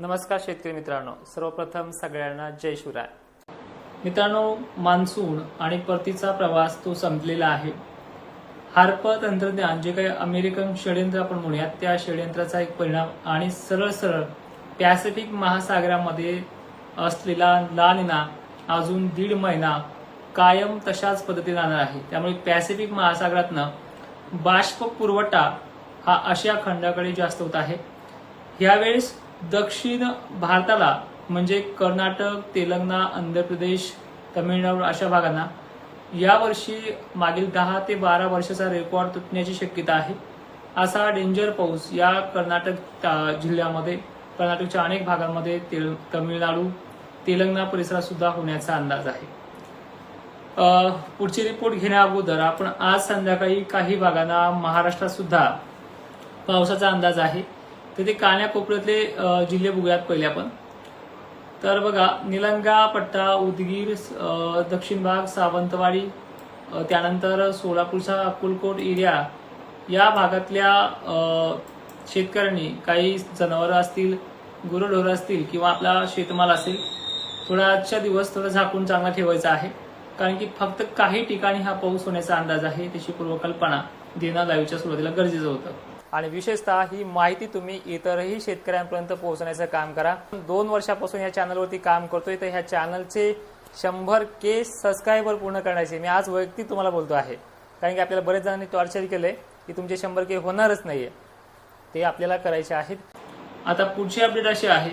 नमस्कार शेतकरी मित्रांनो. सर्वप्रथम सगळ्यांना जय शिवराय. मित्रांनो मान्सून आणि परतीचा प्रवास तो संपलेला आहे. हार्प तंत्रज्ञान जे काही अमेरिकन षडयंत्र आपण म्हणूयात त्या षडयंत्राचा एक परिणाम आणि सरळ सरळ पॅसिफिक महासागरामध्ये असलेला लानिना अजून दीड महिना कायम तशाच पद्धतीने राहणार आहे. त्यामुळे पॅसिफिक महासागरातनं बाष्प पुरवठा हा आशिया खंडाकडे जास्त होत आहे. यावेळेस दक्षिण भारताला म्हणजे कर्नाटक तेलंगणा आंध्र प्रदेश तमिळनाडू अशा भागांना यावर्षी मागील दहा ते बारा वर्षाचा रेकॉर्ड तुटण्याची शक्यता आहे. असा डेंजर पाऊस या कर्नाटक जिल्ह्यामध्ये कर्नाटकच्या अनेक भागांमध्ये तेल तमिळनाडू तेलंगणा परिसरात सुद्धा होण्याचा अंदाज आहे. पुढची रिपोर्ट घेण्या अगोदर आपण आज संध्याकाळी काही भागांना महाराष्ट्रात सुद्धा पावसाचा अंदाज आहे. तर ते कान्याकोपऱ्यातले जिल्हे बघूयात पहिले आपण. तर बघा निलंगा पट्टा उदगीर दक्षिण भाग सावंतवाडी त्यानंतर सोलापूरचा अक्कलकोट एरिया या भागातल्या शेतकऱ्यांनी काही जनावरं असतील गुरंढोरं असतील किंवा आपला शेतमाल असेल थोडा आजच्या दिवस थोडा झाकून चांगला ठेवायचा आहे. कारण की फक्त काही ठिकाणी हा पाऊस होण्याचा अंदाज आहे त्याची पूर्वकल्पना देणं लाईव्हच्या सुरुवातीला गरजेचं होतं. आणि विशेषतः ही माहिती तुम्ही इतरही शेतकऱ्यांपर्यंत पोहोचण्याचं काम करा. दोन वर्षापासून या चॅनलवरती काम करतोय तर ह्या चॅनलचे शंभर के सबस्क्रायबर पूर्ण करण्याचे मी आज वैयक्तिक तुम्हाला बोलतो आहे. कारण की आपल्याला बरेच जणांनी टॉर्चर केलंय की तुमचे शंभर के होणारच नाहीये. ते आपल्याला करायचे आहेत. आता पुढची अपडेट अशी आहे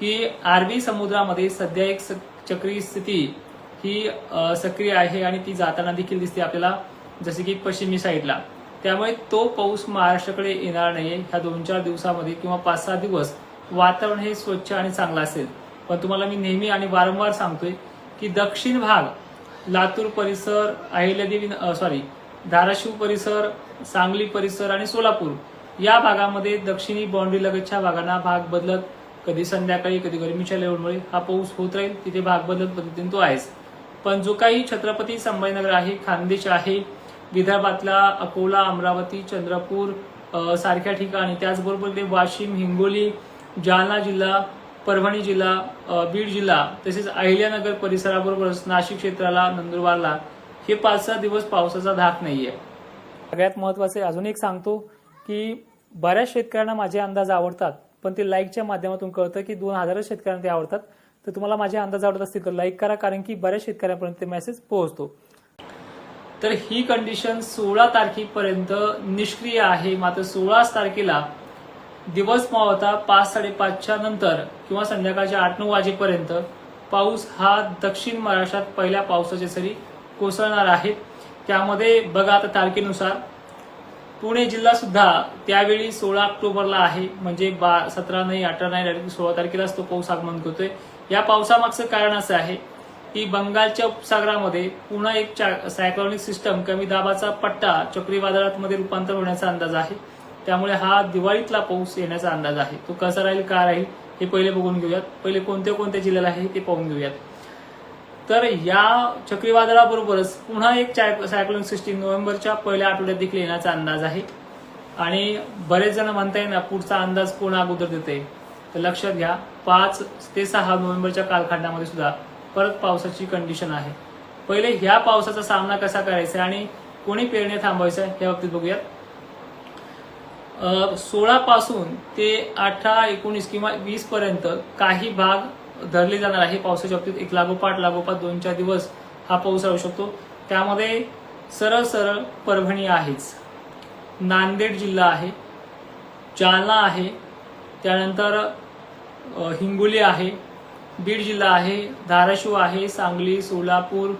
की अरबी समुद्रामध्ये सध्या एक चक्री स्थिती ही सक्रिय आहे आणि ती जाताना देखील दिसते आपल्याला. जसे की पश्चिमी साईडला त्यामुळे तो पाऊस महाराष्ट्राकडे येणार नाहीये. ह्या दोन चार दिवसामध्ये किंवा पाच सहा दिवस वातावरण हे स्वच्छ आणि चांगलं असेल. पण तुम्हाला मी नेहमी आणि वारंवार सांगतोय की दक्षिण भाग लातूर परिसर अहिल्यादेवी सॉरी धाराशिव परिसर सांगली परिसर आणि सोलापूर या भागामध्ये दक्षिणी बाउंड्री लगतच्या भागांना भाग बदलत कधी संध्याकाळी कधी गरमीच्या लेवलमुळे हा पाऊस होत राहील. तिथे भाग बदलत पद्धतीने तो आहेच. पण जो काही छत्रपती संभाजीनगर आहे खानदेश आहे विदर्भातला अकोला अमरावती चंद्रपूर सारख्या ठिकाणी. त्याचबरोबर ते वाशिम हिंगोली जालना जिल्हा परभणी जिल्हा बीड जिल्हा तसेच अहिल्यानगर परिसराबरोबरच नाशिक क्षेत्राला नंदुरबारला हे पाच सहा दिवस पावसाचा धाक नाहीये. सगळ्यात महत्त्वाचे अजून एक सांगतो की बऱ्याच शेतकऱ्यांना माझे अंदाज आवडतात पण ते लाईकच्या माध्यमातून कळतं की दोन हजारच शेतकऱ्यांना ते आवडतात. तर तुम्हाला माझे अंदाज आवडत असतील तर लाईक करा कारण की बऱ्याच शेतकऱ्यांपर्यंत ते मेसेज पोहोचतो. तर ही कंडिशन सोळा तारखेपर्यंत निष्क्रिय आहे. मात्र सोळाच तारखेला दिवस मावता पाच साडेपाचच्या नंतर किंवा संध्याकाळच्या आठ नऊ वाजेपर्यंत पाऊस हा दक्षिण महाराष्ट्रात पहिल्या पावसाच्या सरी कोसळणार आहेत त्यामध्ये बघा आता तारखेनुसार. पुणे जिल्हा सुद्धा त्यावेळी सोळा ऑक्टोबरला आहे. म्हणजे बा सतरा नाही अठरा नाही सोळा तारखेलाच तो पाऊस आगमन करतोय. या पावसामागचं कारण असं आहे की बंगालच्या उपसागरामध्ये पुन्हा एक सायक्लॉनिक सिस्टम कमी दाबाचा पट्टा चक्रीवादळामध्ये रूपांतर होण्याचा अंदाज आहे. त्यामुळे हा दिवाळीतला पाऊस येण्याचा अंदाज आहे. तो कसा राहील का राहील हे पहिले बघून घेऊयात. पहिले कोणत्या कोणत्या जिल्ह्याला आहे ते पाहून घेऊयात. तर या चक्रीवादळाबरोबरच पुन्हा एक सायक्लोन सिस्टीम नोव्हेंबरच्या पहिल्या आठवड्यात देखील येण्याचा अंदाज आहे. आणि बरेच जण म्हणताय ना पुढचा अंदाज कोण अगोदर देते तर लक्षात घ्या पाच ते सहा नोव्हेंबरच्या कालखंडामध्ये सुद्धा परत पावसाची कंडिशन आहे. पहिले ह्या पावसाचा सामना कसा करायचा आणि कोणी पेरणे थांबवायचं या बाबतीत बघूयात. सोळा पासून ते अठरा एकोणीस किंवा वीस पर्यंत काही भाग धरले जाणार आहे. पावसाच्या बाबतीत एक लागोपाठ लागोपाठ दोन चार दिवस हा पाऊस राहू शकतो. त्यामध्ये सरळ सरळ परभणी आहेच. नांदेड जिल्हा आहे. जालना आहे. त्यानंतर हिंगोली आहे. बीड जिल्हा आहे धाराशिव आहे सांगली सोलापूर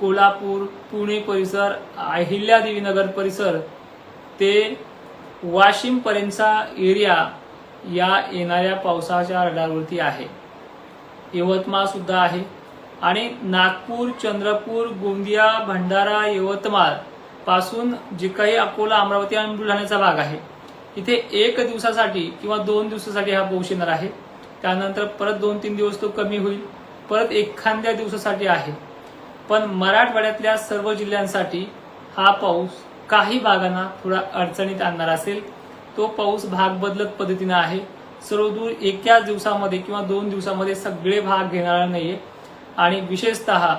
कोल्हापूर पुणे परिसर अहिल्यादेवीनगर परिसर ते वाशिम पर्यंतचा एरिया या येणाऱ्या पावसाच्या रडारवरती आहे. यवतमाळ सुद्धा आहे. आणि नागपूर चंद्रपूर गोंदिया भंडारा यवतमाळपासून जे काही अकोला अमरावती आणि बुलढाण्याचा भाग आहे इथे एक दिवसासाठी किंवा दोन दिवसासाठी हा पाऊस येणार आहे. त्यानंतर परत दोन तीन दिवस तो कमी होईल. परत एखाद्या दिवसासाठी आहे. पण मराठवाड्यातल्या सर्व जिल्ह्यांसाठी हा पाऊस काही भागांना थोडा अडचणीत आणणार असेल. तो पाऊस भाग बदलत पद्धतीनं आहे. सर्वदूर एकाच दिवसामध्ये किंवा दोन दिवसामध्ये सगळे भाग घेणार नाहीये. आणि विशेषतः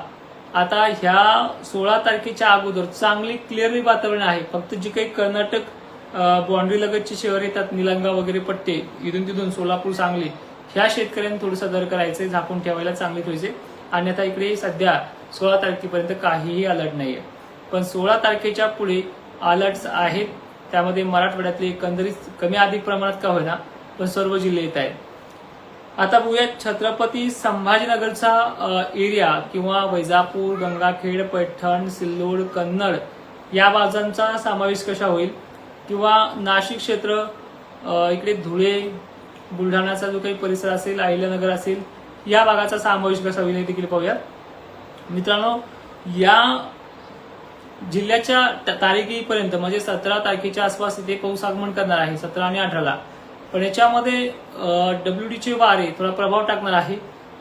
आता ह्या सोळा तारखेच्या अगोदर चांगली क्लिअरली वातावरण आहे. फक्त जी काही कर्नाटक बाँड्री लगतची शहर येतात निलंगा वगैरे पट्टे इथून तिथून सोलापूर सांगली ह्या शेतकऱ्यांनी थोडं सदर करायचं झाकून ठेवायला चांगले थोडेसे. अन्यथा इकडे सध्या सोळा तारखेपर्यंत काहीही अलर्ट नाहीये. पण सोळा तारखेच्या पुढे अलर्ट्स आहेत. त्यामध्ये मराठवाड्यातले एकंदरीत कमी अधिक प्रमाणात का होईना पण सर्व जिल्हे येत आहेत. आता बघूयात छत्रपती संभाजीनगरचा एरिया किंवा वैजापूर गंगाखेड पैठण सिल्लोड कन्नड या बाजांचा समावेश कसा होईल? किंवा नाशिक क्षेत्र इकडे धुळे बुलढाणाचा जो काही परिसर असेल अहिल्यानगर असेल या भागाचा समावेश कसा होईल देखील पाहूयात. मित्रांनो या जिल्ह्याच्या तारखेपर्यंत म्हणजे सतरा तारखेच्या आसपास इथे पाऊस आगमन करणार आहे सतरा आणि अठराला. पण याच्यामध्ये डब्ल्यू चे वारे थोडा प्रभाव टाकणार आहे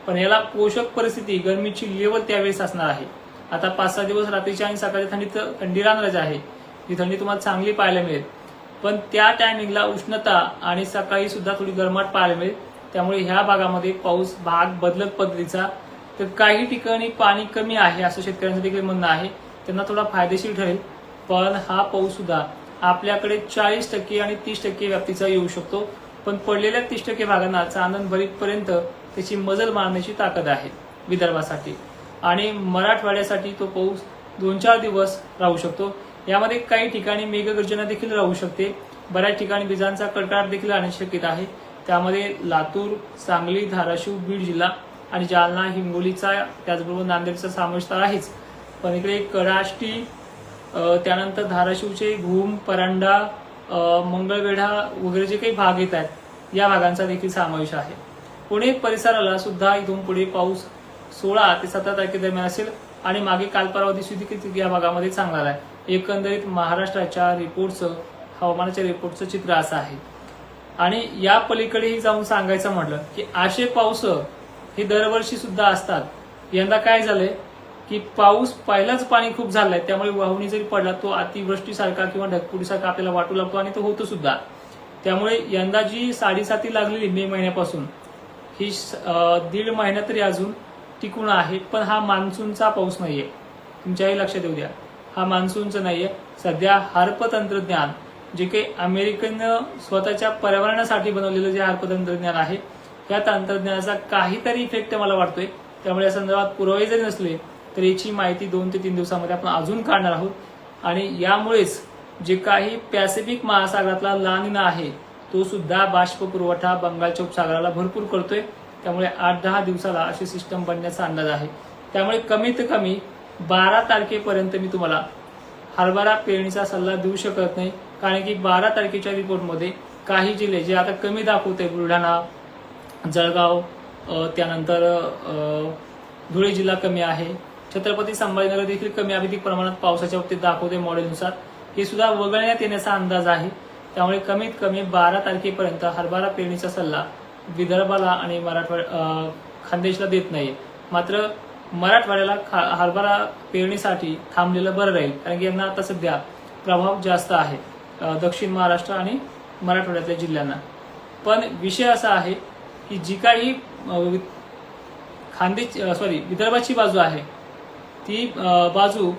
पण याला पोषक परिस्थिती गरमीची लेवल त्यावेळेस असणार आहे. आता पाच सहा दिवस रात्रीच्या आणि सकाळच्या थंडीत थंडी राहणारच आहे. ही थंडी तुम्हाला चांगली पाहायला मिळेल. पण त्या टायमिंगला उष्णता आणि सकाळी सुद्धा थोडी गरमाट पाहायला मिळेल. त्यामुळे ह्या भागामध्ये पाऊस भाग बदलत पद्धतीचा. तर काही ठिकाणी पाणी कमी आहे असं शेतकऱ्यांचं देखील म्हणणं आहे. त्यांना थोडा फायदेशीर ठरेल. पण हा पाऊस सुद्धा आपल्याकडे चाळीस टक्के आणि तीस टक्के व्याप्तीचा येऊ शकतो. पण पडलेल्या तीस टक्के भागांना चांदण भरीतपर्यंत त्याची मजल मारण्याची ताकद आहे विदर्भासाठी. आणि मराठवाड्यासाठी तो पाऊस दोन चार दिवस राहू शकतो. यामध्ये काही ठिकाणी मेघगर्जना देखील राहू शकते. बऱ्याच ठिकाणी विजांचा कडकडाट देखील राहण्याची शक्यता आहे. त्यामध्ये लातूर सांगली धाराशिव बीड जिल्हा आणि जालना हिंगोलीचा त्याचबरोबर नांदेडचा समावेश तर आहेच. पण इकडे कडाष्टी त्यानंतर धाराशिवचे घूम परांडा मंगळवेढा वगैरे जे काही भाग येत आहेत या भागांचा देखील समावेश आहे. पुणे परिसराला सुद्धा इथून पुढे पाऊस सोळा ते सतरा तारखेदरम्यान असेल आणि मागे काल परवा दिवशी देखील या भागामध्ये चांगला आहे. एकंदरीत महाराष्ट्राच्या रिपोर्टचं हवामानाच्या रिपोर्टचं चित्र असं आहे. आणि या पलीकडेही जाऊन सांगायचं म्हटलं की असे पाऊस हे दरवर्षी सुद्धा असतात. यंदा काय झालंय की पाऊस पहिलाच पाणी खूप झालंय त्यामुळे वाहुनी जरी पडला तो अतिवृष्टीसारखा किंवा ढगफुटीसारखा आपल्याला वाटू लागतो आणि तो होतो सुद्धा. त्यामुळे यंदा जी साडेसाती लागलेली मे महिन्यापासून ही दीड महिना तरी अजून टिकून आहे पण हा मान्सूनचा पाऊस नाहीये. तुमच्याही लक्षात येऊ द्या. हा मान्सूनचा नाहीये. सध्या हार्प तंत्रज्ञान जे काही अमेरिकन स्वतःच्या पर्यावरणासाठी बनवलेलं जे हार्प तंत्रज्ञान आहे या तंत्रज्ञानाचा काहीतरी इफेक्ट मला वाटतोय. त्यामुळे या संदर्भात पुरावे जरी नसले तरी याची माहिती दोन ते तीन दिवसामध्ये आपण अजून काढणार आहोत. आणि यामुळेच जे काही पॅसिफिक महासागरातला लानिना आहे तो सुद्धा बाष्प पुरवठा बंगालच्या उपसागराला भरपूर करतोय. त्यामुळे आठ दहा दिवसाला अशी सिस्टम बनण्याचा अंदाज आहे. त्यामुळे कमीत कमी बारा तारखेपर्यंत मी तुम्हाला हरभरा पेरणीचा सल्ला देऊ शकत नाही. कारण की बारा तारखेच्या रिपोर्टमध्ये काही जिल्हे जे आता कमी दाखवते बुलढाणा जळगाव त्यानंतर धुळे जिल्हा कमी आहे. छत्रपती संभाजीनगर देखील कमी अधिक प्रमाणात पावसाच्या बाबतीत दाखवते मॉडेलनुसार. हे सुद्धा वगळण्यात येण्याचा अंदाज आहे. त्यामुळे कमीत कमी बारा तारखेपर्यंत हरभरा पेरणीचा सल्ला विदर्भाला आणि मराठवाड खानदेशला देत नाही मात्र मराठवाड्याला खा- हरभरा पेरणीसाठी थांबलेलं बरं राहील कारण की यांना आता सध्या प्रभाव जास्त आहे दक्षिण महाराष्ट्र आणि मराठवाड्यातल्या जिल्ह्यांना. पण विषय असा आहे की जी काही अ, वि- सॉरी विदर्भाची बाजू आहे ती बाजू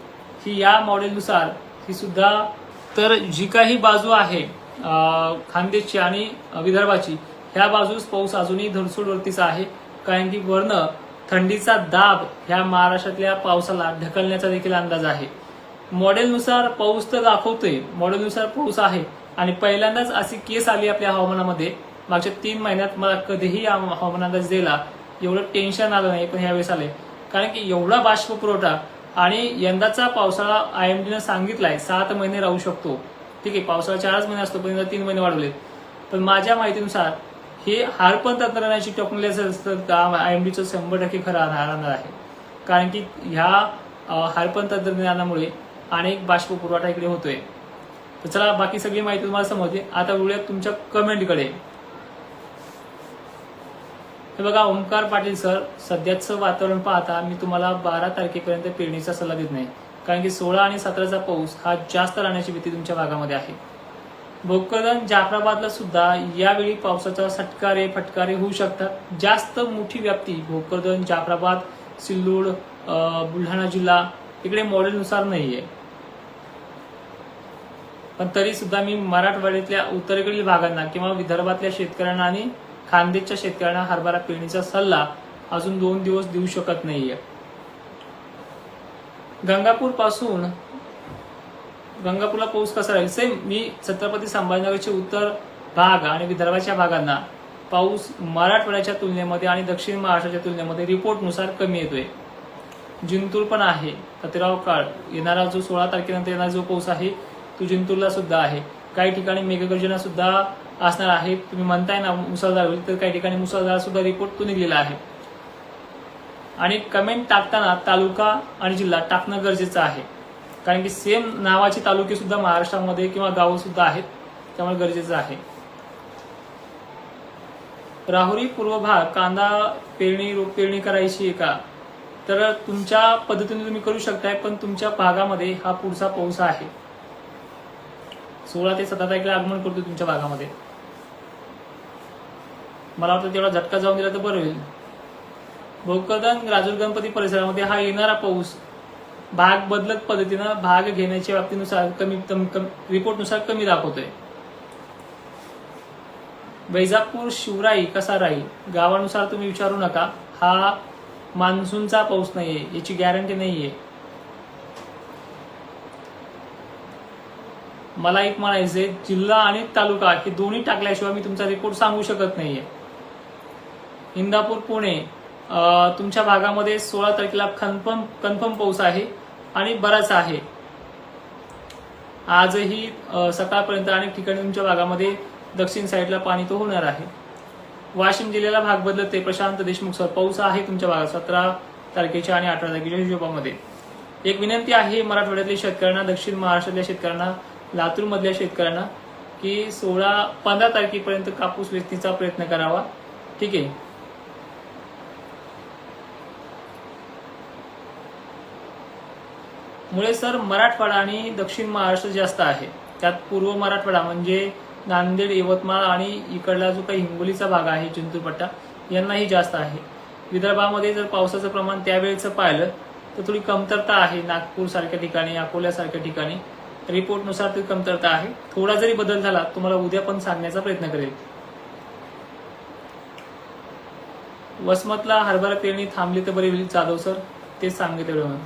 ही या मॉडेलनुसार ही सुद्धा तर जी काही बाजू आहे खांदेशची खानदेशची आणि विदर्भाची ह्या बाजूस पाऊस अजूनही धरसोडवरतीच आहे कारण की वर्ण थंडीचा दाब ह्या महाराष्ट्रातल्या पावसाला ढकलण्याचा देखील अंदाज आहे. मॉडेलनुसार पाऊस तर दाखवतोय. मॉडेलनुसार पाऊस आहे. आणि पहिल्यांदाच अशी केस आली आपल्या हवामानामध्ये. मागच्या तीन महिन्यात मला कधीही हवामान अंदाज दिला एवढं टेन्शन आलं नाही पण ह्यावेळेस आले कारण की एवढा बाष्प पुरवठा आणि यंदाचा पावसाळा आय एम डीनं सांगितलाय सात महिने राहू शकतो. ठीक आहे पावसाळा चारच महिने असतो पण तीन महिने वाढवलेत. पण माझ्या माहितीनुसार हे हारपण तंत्रज्ञानाची टेक्नॉलॉजी असतं का आय एम डीचं शंभर टक्के खरं राहणार आहे. कारण की ह्या अ, हारपण तंत्रज्ञानामुळे अनेक बाष्प पुरवठा इकडे होतोय. तर चला बाकी सगळी माहिती तुम्हाला समजते आता वळूया तुमच्या कमेंटकडे. हे बघा ओंकार पाटील सर सध्याचं वातावरण पाहता मी तुम्हाला बारा तारखेपर्यंत पेरणीचा सल्ला देत नाही. कारण की सोळा आणि सतराचा पाऊस हा जास्त राहण्याची भीती तुमच्या भागामध्ये आहे. भोकरदन जाफराबादला सुद्धा यावेळी पावसाचा सटकारे फटकारे होऊ शकतात. जास्त मोठी व्याप्ती भोकरदन जाफराबाद सिल्लोड बुलढाणा जिल्हा इकडे मॉडेलनुसार नाहीये. पण तरी सुद्धा मी मराठवाड्यातल्या उत्तरेकडील भागांना किंवा विदर्भातल्या शेतकऱ्यांना आणि खानदेशच्या शेतकऱ्यांना हरभरा पेरणीचा सल्ला अजून दोन दिवस देऊ शकत नाहीये. गंगापूरपासून गंगापूरला पाऊस कसा राहील? सेम मी छत्रपती संभाजीनगरचे उत्तर भाग आणि विदर्भाच्या भागांना पाऊस मराठवाड्याच्या तुलनेमध्ये आणि दक्षिण महाराष्ट्राच्या तुलनेमध्ये रिपोर्टनुसार कमी येतोय. जिंतूर पण आहे. सतीराव काळ येणारा जो सोळा तारखेनंतर येणारा जो पाऊस आहे तो जिंतूरला सुद्धा आहे. काही ठिकाणी मेघगर्जना सुद्धा असणार आहे तुम्ही म्हणताय ना मुसळधार होईल तर काही ठिकाणी मुसळधार सुद्धा रिपोर्ट तो निघलेला आहे. आणि कमेंट टाकताना तालुका आणि जिल्हा टाकणं गरजेचं आहे. कारण की सेम नावाचे तालुके सुद्धा महाराष्ट्रामध्ये किंवा गावं सुद्धा आहेत त्यामुळे गरजेचं आहे. राहुरी पूर्व भाग कांदा पेरणी रोप पेरणी करायची आहे का? तर तुमच्या पद्धतीने तुम्ही करू शकताय पण तुमच्या भागामध्ये हा पुढचा पाऊस आहे. सोळा ते सतरा तारखेला आगमन करतो तुमच्या भागामध्ये. मला वाटतं तेवढा झटका जाऊन दिला तर बरं होईल. भोकरदन राजूर गणपती परिसरामध्ये हा येणारा पाऊस भाग बदलत पद्धतीनं भाग घेण्याच्या बाबतीनुसार कमी रिपोर्टनुसार कमी दाखवतोय. वैजापूर शिवराई कसा राहील? गावानुसार तुम्ही विचारू नका. हा मान्सूनचा पाऊस नाहीये याची गॅरंटी नाहीये. मला एक म्हणायचंय जिल्हा आणि तालुका हे दोन्ही टाकल्याशिवाय मी तुमचा रिपोर्ट सांगू शकत नाहीये. इंदापूर पुणे तुमच्या भागामध्ये सोळा तारखेला कन्फर्म कन्फर्म पाऊस आहे आणि बराच आहे. आजही सकाळपर्यंत अनेक ठिकाणी तुमच्या भागामध्ये दक्षिण साईडला पाणी तो होणार आहे. वाशिम जिल्ह्याला भाग बदलत. ते प्रशांत देशमुख सर पाऊस आहे तुमच्या भागात सतरा तारखेच्या आणि अठरा तारखेच्या हिशोबामध्ये. एक विनंती आहे मराठवाड्यातल्या शेतकऱ्यांना दक्षिण महाराष्ट्रातल्या शेतकऱ्यांना लातूरमधल्या शेतकऱ्यांना की सोळा पंधरा तारखेपर्यंत कापूस वेचणीचा प्रयत्न करावा. ठीक आहे. मुळे सर मराठवाडा आणि दक्षिण महाराष्ट्र जास्त आहे त्यात पूर्व मराठवाडा म्हणजे नांदेड यवतमाळ आणि इकडला जो काही हिंगोलीचा भाग आहे चिंतूरपट्टा यांनाही जास्त आहे. विदर्भामध्ये जर पावसाचं प्रमाण त्यावेळेचं पाहिलं तर थोडी कमतरता आहे नागपूर सारख्या ठिकाणी अकोल्यासारख्या ठिकाणी. रिपोर्टनुसार ती कमतरता आहे. थोडा जरी बदल झाला तुम्हाला उद्या पण सांगण्याचा प्रयत्न करेल. वसमतला हरभरा पेरणी थांबली तर बरी होईल जाधव सर तेच सांगितलं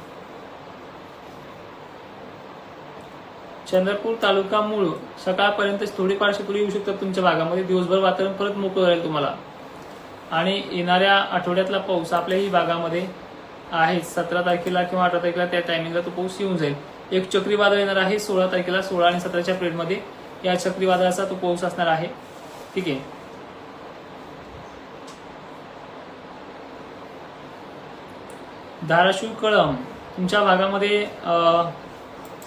चंद्रपूर तालुका मूळ सकाळपर्यंत थोडीफार शिकली येऊ शकतात तुमच्या भागामध्ये. दिवसभर वातावरण परत मोकळं राहील तुम्हाला. आणि येणाऱ्या आठवड्यातला पाऊस आपल्याही भागामध्ये आहे. सतरा तारखेला किंवा अठरा तारखेला त्या टायमिंगला तो पाऊस येऊन जाईल. एक चक्रीवादळ येणार आहे सोळा तारखेला सोळा आणि सतराच्या पिरियडमध्ये या चक्रीवादळाचा तो पाऊस असणार आहे. ठीक आहे. धाराशिव कळम तुमच्या भागामध्ये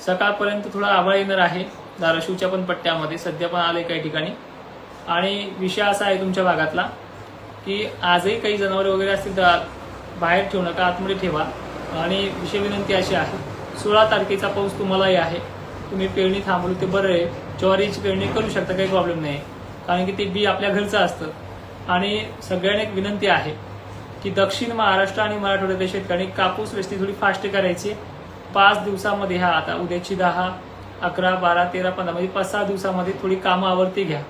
सकाळपर्यंत थोडा आभाळ येणार आहे. धाराशिवच्या पण पट्ट्यामध्ये. सध्या पण आले काही ठिकाणी. आणि विषय असा आहे तुमच्या भागातला की आजही काही जनावरे वगैरे असतील तर बाहेर ठेवू नका आतमध्ये ठेवा. आणि विषय विनंती अशी आहे सोळा तारखेचा पाऊस तुम्हालाही आहे. तुम्ही पेरणी थांबवली ते बरं आहे. ज्वारीची पेरणी करू शकता काही प्रॉब्लेम नाही. कारण की ते बी आपल्या घरचं असतं. आणि सगळ्यांना एक विनंती आहे की दक्षिण महाराष्ट्र आणि मराठवाड्यातल्या शेतकऱ्यांनी कापूस वेस्टी थोडी फास्ट करायची. आहे. पाच दिवसामध्ये हा आता उद्याची दहा अकरा बारा तेरा पंधरा म्हणजे पाच सहा दिवसामध्ये थोडी कामं आवर्ती घ्या.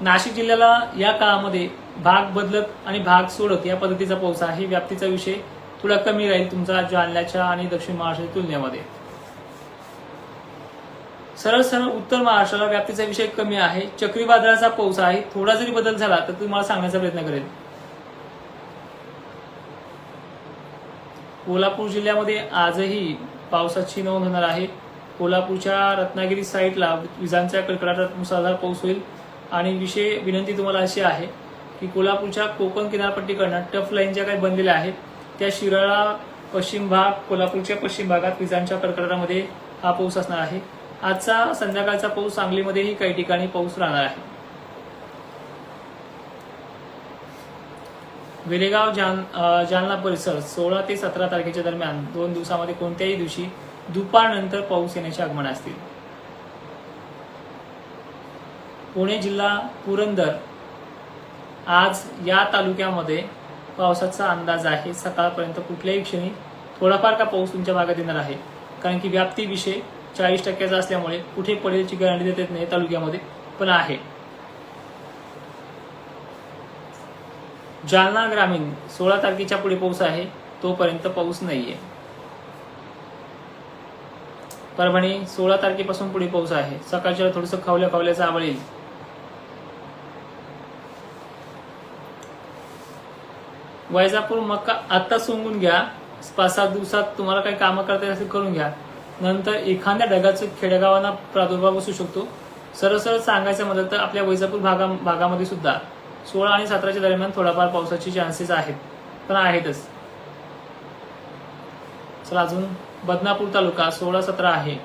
नाशिक जिल्ह्याला या काळामध्ये भाग बदलत आणि भाग सोडत या पद्धतीचा पाऊस आहे. व्याप्तीचा विषय. थोडा कमी राहील तुमचा जालन्याच्या आणि दक्षिण महाराष्ट्राच्या तुलनेमध्ये. सरळ सरळ उत्तर महाराष्ट्राला व्याप्तीचा विषय कमी आहे. चक्रीवादळाचा पाऊस आहे. थोडा जरी बदल झाला तर तुम्हाला सांगण्याचा प्रयत्न करेल कोल्हापूर जिल्ह्यामध्ये आजही पावसाची नोंद होणार आहे. कोल्हापूरच्या रत्नागिरी साईडला विजांच्या कडकडाटात मुसळधार पाऊस होईल. आणि विषय विनंती तुम्हाला अशी आहे की कोल्हापूरच्या कोकण किनारपट्टीकडनं टफ लाईन ज्या काही बनलेल्या आहेत त्या शिराळा पश्चिम भाग कोल्हापूरच्या पश्चिम भागात विजांच्या कडकडाटामध्ये हा पाऊस असणार आहे. आजचा संध्याकाळचा पाऊस सांगलीमध्येही काही ठिकाणी पाऊस राहणार आहे. विलेगाव जान जालना परिसर सोळा ते सतरा तारखेच्या दरम्यान दोन दिवसामध्ये कोणत्याही दिवशी दुपारनंतर पाऊस येण्याचे आगमन असतील. पुणे जिल्हा पुरंदर आज या तालुक्यामध्ये पावसाचा अंदाज आहे. सकाळपर्यंत कुठल्याही क्षणी थोडाफार का पाऊस तुमच्या भागात येणार आहे? कारण की व्याप्ती विषय चाळीस टक्क्याचा असल्यामुळे कुठे पडेलची गॅरंटी देता येत नाही तालुक्यामध्ये पण आहे. जालना ग्रामीण सोळा तारखेच्या पुढे पाऊस आहे तोपर्यंत पाऊस नाहीये. परभणी सोळा तारखेपासून पुढे पाऊस आहे. सकाळच्या थोडस खावल्या खावल्याचं आवड येईल. वैजापूर मक्का आत्ता सोंगून घ्या. पाच सात दिवसात तुम्हाला काही कामं करता येईल असेल करून घ्या. नंतर एखाद्या ढगाचं खेडेगावांना प्रादुर्भाव असू शकतो. सरळ सरळ सांगायचं म्हटलं तर आपल्या वैजापूर भागा भागामध्ये सुद्धा. सोळा आणि सतराच्या दरम्यान थोडाफार पावसाचे चान्सेस आहेत. पण आहेतच. चला अजून बदनापूर तालुका सोळा सतरा आहे.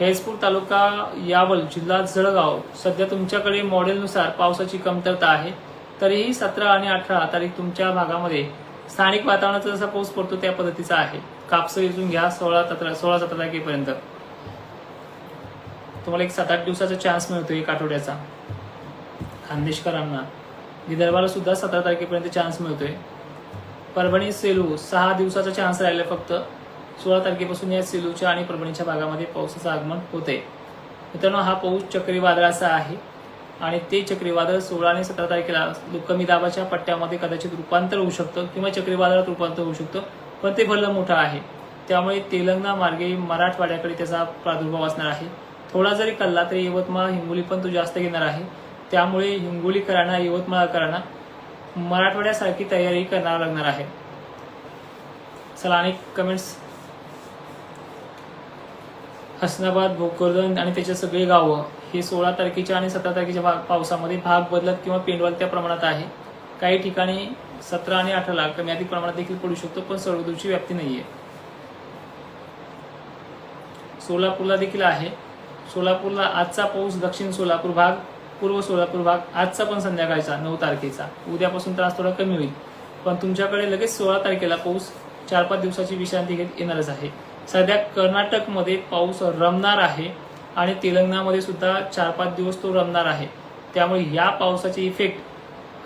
हेजपूर तालुका यावल जिल्हा जळगाव. सध्या तुमच्याकडे मॉडेलनुसार पावसाची कमतरता आहे. तरीही सतरा आणि अठरा तारीख तुमच्या भागामध्ये स्थानिक वातावरणाचा जसा पाऊस पडतो त्या पद्धतीचा आहे. कापस इथून घ्या सोळा सतरा सोळा सतरा तारखेपर्यंत. तुम्हाला एक सात आठ दिवसाचा चान्स मिळतो एक आठवड्याचा. खानदेशकरांना विदर्भाला सुद्धा सतरा तारखेपर्यंत चान्स मिळतोय. परभणी सेलू सहा दिवसाचा चान्स राहिला फक्त. सोळा तारखेपासून या सेलूच्या आणि परभणीच्या भागामध्ये पावसाचं आगमन होते मित्रांनो हा पाऊस चक्रीवादळाचा आहे. आणि ते चक्रीवादळ सोळा आणि सतरा तारखेला कमी दाबाच्या पट्ट्यामध्ये कदाचित रूपांतर होऊ शकतं किंवा चक्रीवादळात रूपांतर होऊ शकतं. पण ते भरलं मोठं आहे. त्यामुळे तेलंगणा मार्गे मराठवाड्याकडे त्याचा प्रादुर्भाव असणार आहे. थोडा जरी कल्ला तरी यवतमाळ हिंगोली पण तो जास्त घेणार आहे. त्यामुळे हिंगोलीकरांना यवतमाळकरांना मराठवाड्यासारखी तयारी करावी लागणार आहे. चला अनेक कमेंट्स हसनाबाद भोकरदन आणि त्याचे सगळे गावं हे सोळा तारखेच्या आणि सतरा तारखेच्या भाग पावसामध्ये भाग बदलत किंवा पेंडवल त्या प्रमाणात आहे. काही ठिकाणी सतरा आणि अठराला कमी अधिक प्रमाणात देखील पडू शकतो पण सर्वदूरची व्याप्ती नाहीये. सोलापूरला देखील आहे. सोलापूरला आजचा पाऊस दक्षिण सोलापूर भाग पूर्व सोलापूर भाग आजचा पण संध्याकाळचा नऊ तारखेचा. उद्यापासून त्रास थोडा कमी होईल. पण तुमच्याकडे लगेच सोळा तारखेला पाऊस चार पाच दिवसाची विश्रांती घेत येणारच आहे. सध्या कर्नाटकमध्ये पाऊस रमणार आहे आणि तेलंगणामध्ये सुद्धा चार पाच दिवस तो रमणार आहे. त्यामुळे या पावसाचे इफेक्ट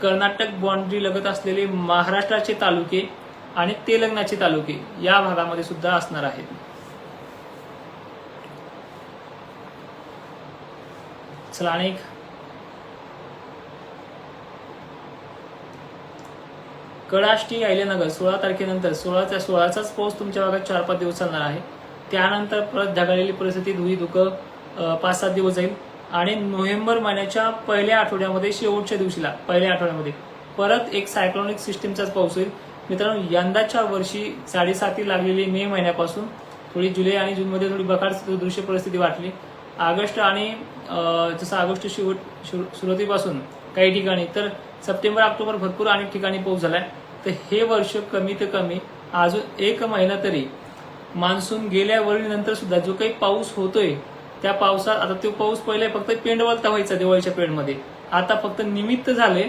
कर्नाटक बाँड्री लगत असलेले महाराष्ट्राचे तालुके आणि तेलंगणाचे तालुके या भागामध्ये सुद्धा असणार आहेत. चला अनेक कडाष्टी अहिल्यानगर सोळा तारखेनंतर सोळाच्या सोळाचाच पाऊस तुमच्या भागात चार पाच दिवस चालणार आहे. त्यानंतर परत ढगाळलेली परिस्थिती धुई धुकं पाच सात दिवस जाईल. आणि नोव्हेंबर महिन्याच्या पहिल्या आठवड्यामध्ये शेवटच्या दिवशीला पहिल्या आठवड्यामध्ये परत एक सायक्लॉनिक सिस्टीमचाच पाऊस होईल. मित्रांनो यंदाच्या वर्षी साडेसाती लागलेली मे महिन्यापासून थोडी जुलै आणि जूनमध्ये थोडी बकाड दृश्य परिस्थिती वाटली. ऑगस्ट आणि जसं ऑगस्ट शेवट सुरुवातीपासून काही ठिकाणी तर सप्टेंबर ऑक्टोबर भरपूर अनेक ठिकाणी पाऊस आहे तर हे वर्ष कमी कमी अजून एक महिना तरी. मान्सून गेल्या नंतर सुद्धा जो काही पाऊस होतोय त्या पावसात आता तो पाऊस पहिले फक्त पेंडवलता व्हायचा दिवाळीच्या पेंडमध्ये आता फक्त निमित्त झाले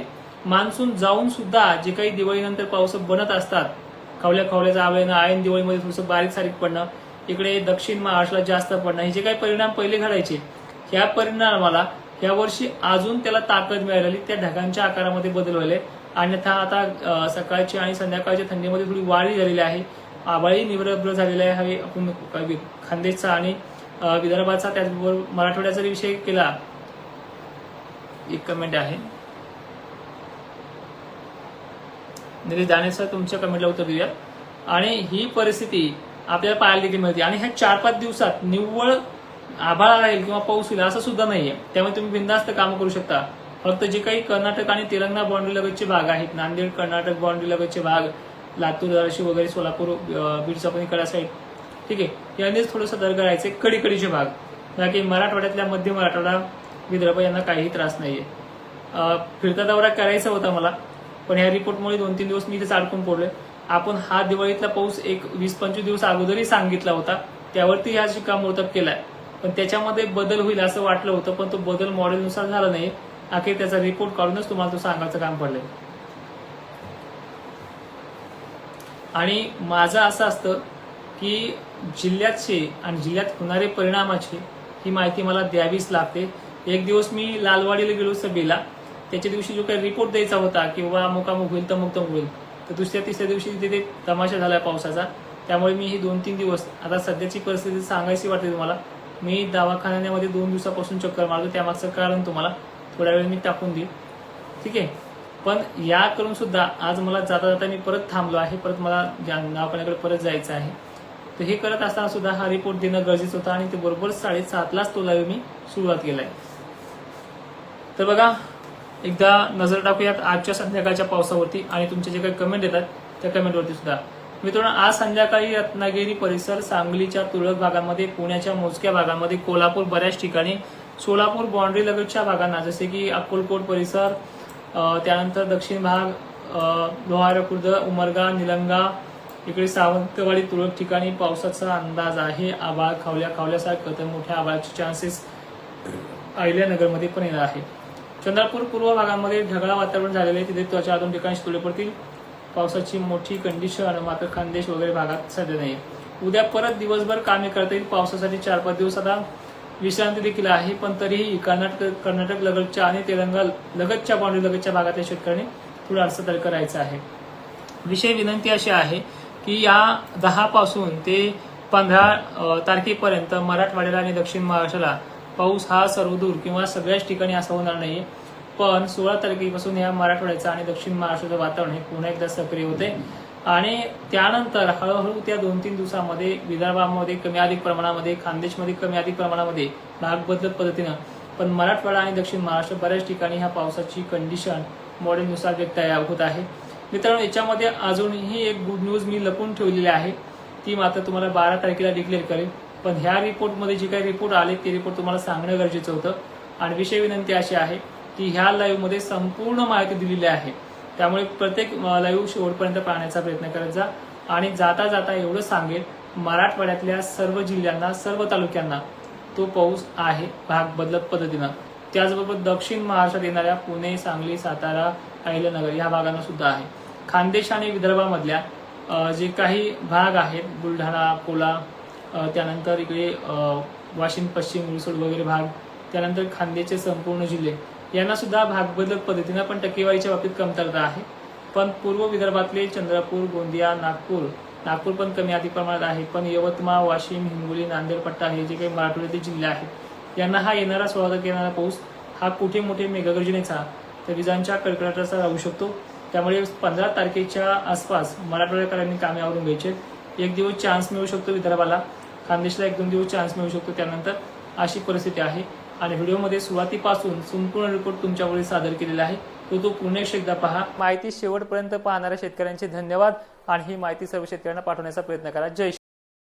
मान्सून जाऊन सुद्धा जे काही दिवाळीनंतर पाऊस बनत असतात खवल्या खवल्याचा आवळेनं आयन दिवाळीमध्ये थोडंसं बारीक सारीक पडणं इकडे दक्षिण महाराष्ट्राला जास्त पडणं हे जे काही परिणाम पहिले घडायचे ह्या परिणामाला ह्या वर्षी अजून त्याला ताकद मिळालेली त्या ढगांच्या आकारामध्ये बदल व्हायले. अन्यथा आता सकाळची आणि संध्याकाळच्या थंडीमध्ये थोडी वाढी झालेली आहे. आबाळी निवृत्त झालेला आहे. आपण खानदेशचा आणि विदर्भाचा त्याचबरोबर मराठवाड्याचा विषय केला एक कमेंट आहे. निलेश दाणे सर तुमच्या कमेंटला उत्तर देऊया. आणि ही परिस्थिती आपल्याला पाहायला देखील मिळते. आणि ह्या चार पाच दिवसात निव्वळ आभाळ राहील किंवा पाऊस होईल असं सुद्धा नाहीये. त्यामुळे तुम्ही बिंदास्त काम करू शकता. फक्त जे काही कर्नाटक आणि तेलंगणा बाउंड्री लगतचे भाग आहेत नांदेड कर्नाटक बाउंड्री लगतचे भाग लातूर धाराशिव वगैरे सोलापूर बीडचा बीड साईड ठीक आहे? यांनीच थोडंसं सतर्क राहायचे कडीकडीचे भाग. बाकी मराठवाड्यातल्या मध्य मराठवाडा विदर्भ यांना काहीही त्रास नाहीये. फिरता दौरा करायचा होता मला पण ह्या रिपोर्टमुळे दोन तीन दिवस मी इथेच अडकून पडलोय. आपण हा दिवाळीतला पाऊस एक वीस पंचवीस दिवस अगोदरही सांगितला होता. त्यावरती हा शिक्कामोर्तब केलाय. पण त्याच्यामध्ये बदल होईल असं वाटलं होतं पण तो बदल मॉडेलनुसार झाला नाही. अखेर त्याचा रिपोर्ट काढूनच तुम्हाला तो सांगायचं काम पडलंय. आणि माझं असं असतं की जिल्ह्याचे आणि जिल्ह्यात होणारे परिणामाचे ही माहिती मला द्यावीच लागते. एक दिवस मी लालवाडीला गेलो सभेला. त्याच्या दिवशी जो काही रिपोर्ट द्यायचा होता किंवा अमुक अमुक होईल तमुक तमुक होईल. तर दुसऱ्या तिसऱ्या दिवशी तिथे तमाशा झाला पावसाचा. त्यामुळे मी हे दोन तीन दिवस आता सध्याची परिस्थिती सांगायची वाटते तुम्हाला. मी दवाखान्यामध्ये दोन दिवसापासून चक्कर मारतो त्यामागचं कारण तुम्हाला. थोड्या वेळ मी टाकून देईल. ठीक आहे? पण या करून सुद्धा आज मला जाता जाता मी परत थांबलो आहे. परत मला दवाखान्याकडे परत जायचं आहे. तर हे करत असताना सुद्धा हा रिपोर्ट देणं गरजेचं होतं आणि ते बरोबर साडेसातलाच तो लाईव्ह मी सुरुवात केलाय. तर बघा एकदा नजर टाकूयात आजच्या संध्याकाळच्या पावसावरती आणि तुमचे जे काही कमेंट येतात त्या कमेंटवरती सुद्धा. मित्रांनो आज संध्याकाळी रत्नागिरी परिसर सांगलीच्या तुरळक भागामध्ये पुण्याच्या मोजक्या भागामध्ये कोल्हापूर बऱ्याच ठिकाणी सोलापूर बाँड्री लगतच्या भागांना जसे की अक्कलकोट परिसर त्यानंतर दक्षिण भाग अ, लोहारा खुर्द उमरगा निलंगा इकडे सावंतवाडी तुरळक ठिकाणी पावसाचा अंदाज आहे. आबाळ खावल्या खावल्यासारखं तर मोठ्या आबाळाचे चान्सेस अहिल्यानगरमध्ये पण येणार आहे चंद्रपूर पूर्व भागामध्ये ढगाळ वातावरण झालेले आहे. तिथे त्वचा दोन ठिकाणी तुले पडतील. पावसाची मोठी कंडिशन मात्र खानदेश वगैरे भागात सध्या नाही उद्या परत दिवसभर कामे करता येईल. पावसासाठी चार पाच दिवस आता विश्रांती देखील आहे पण तरीही कर्नाटक कर्नाटक लगतच्या आणि तेलंगा लगतच्या बाउंड्री लगतच्या भागातल्या शेतकऱ्यांनी थोडं अर्थ तर राहायचं आहे. विषय विनंती अशी आहे की या दहापासून ते पंधरा तारखेपर्यंत मराठवाड्याला आणि दक्षिण महाराष्ट्राला पाऊस हा सर्वदूर किंवा सगळ्याच ठिकाणी असा होणार नाही पण सोळा तारखेपासून या मराठवाड्याचं आणि दक्षिण महाराष्ट्राचं वातावरण हे पुन्हा एकदा सक्रिय होते. आणि त्यानंतर हळूहळू त्या दोन तीन दिवसामध्ये विदर्भामध्ये कमी अधिक प्रमाणामध्ये खानदेशमध्ये कमी अधिक प्रमाणामध्ये भाग बदलत पद्धतीनं पण मराठवाडा आणि दक्षिण महाराष्ट्र बऱ्याच ठिकाणी ह्या पावसाची कंडिशन मॉडेलनुसार व्यक्त होत आहे. मित्रांनो याच्यामध्ये अजूनही एक गुड न्यूज मी लपून ठेवलेली आहे. ती मात्र तुम्हाला बारा तारखेला डिक्लेअर करेल पण ह्या रिपोर्टमध्ये जे काही रिपोर्ट आले ते रिपोर्ट तुम्हाला सांगणं गरजेचं होतं. आणि विषय विनंती अशी आहे की ह्या लाईव्हमध्ये संपूर्ण माहिती दिलेली आहे. त्यामुळे प्रत्येक लाईव्ह शेवटपर्यंत पाहण्याचा प्रयत्न करत जा. आणि जाता जाता एवढं सांगेल मराठवाड्यातल्या सर्व जिल्ह्यांना सर्व तालुक्यांना तो पाऊस आहे भाग बदलत पद्धतीनं. त्याचबरोबर दक्षिण महाराष्ट्रात येणाऱ्या पुणे सांगली सातारा अहिल्यानगर या भागांना सुद्धा आहे. खानदेश आणि विदर्भामधल्या जे काही भाग आहेत बुलढाणा अकोला त्यानंतर इकडे वाशिम पश्चिम रिसोड वगैरे भाग त्यानंतर खानदेशचे संपूर्ण जिल्हे यांना सुद्धा भाग बदलत पद्धतीनं पण टक्केवारीच्या बाबतीत कमतरता आहे. पण पूर्व विदर्भातले चंद्रपूर गोंदिया नागपूर नागपूर पण कमी अधिक प्रमाणात आहे. पण यवतमाळ वाशिम हिंगोली नांदेड पट्टा हे जे काही मराठवाड्यातील जिल्हे आहेत यांना हा येणारा सोळा तारखेला येणारा पाऊस हा कुठे मोठे मेघगर्जनेचा तर विजांच्या कडकडाटाचा राहू शकतो. त्यामुळे पंधरा तारखेच्या आसपास मराठवाड्याकरांनी कामे आवरून घ्यायचे. एक दिवस चान्स मिळू शकतो विदर्भाला. खानदेशला एक दोन दिवस चान्स मिळू शकतो त्यानंतर. अशी परिस्थिती आहे. आणि व्हिडिओमध्ये सुरुवातीपासून संपूर्ण रिपोर्ट तुमच्यामुळे सादर केलेला आहे. तो तो पुन्हा एकदा पहा. माहिती शेवटपर्यंत पाहणाऱ्या शेतकऱ्यांचे धन्यवाद आणि ही माहिती सर्व शेतकऱ्यांना पाठवण्याचा प्रयत्न करा. जय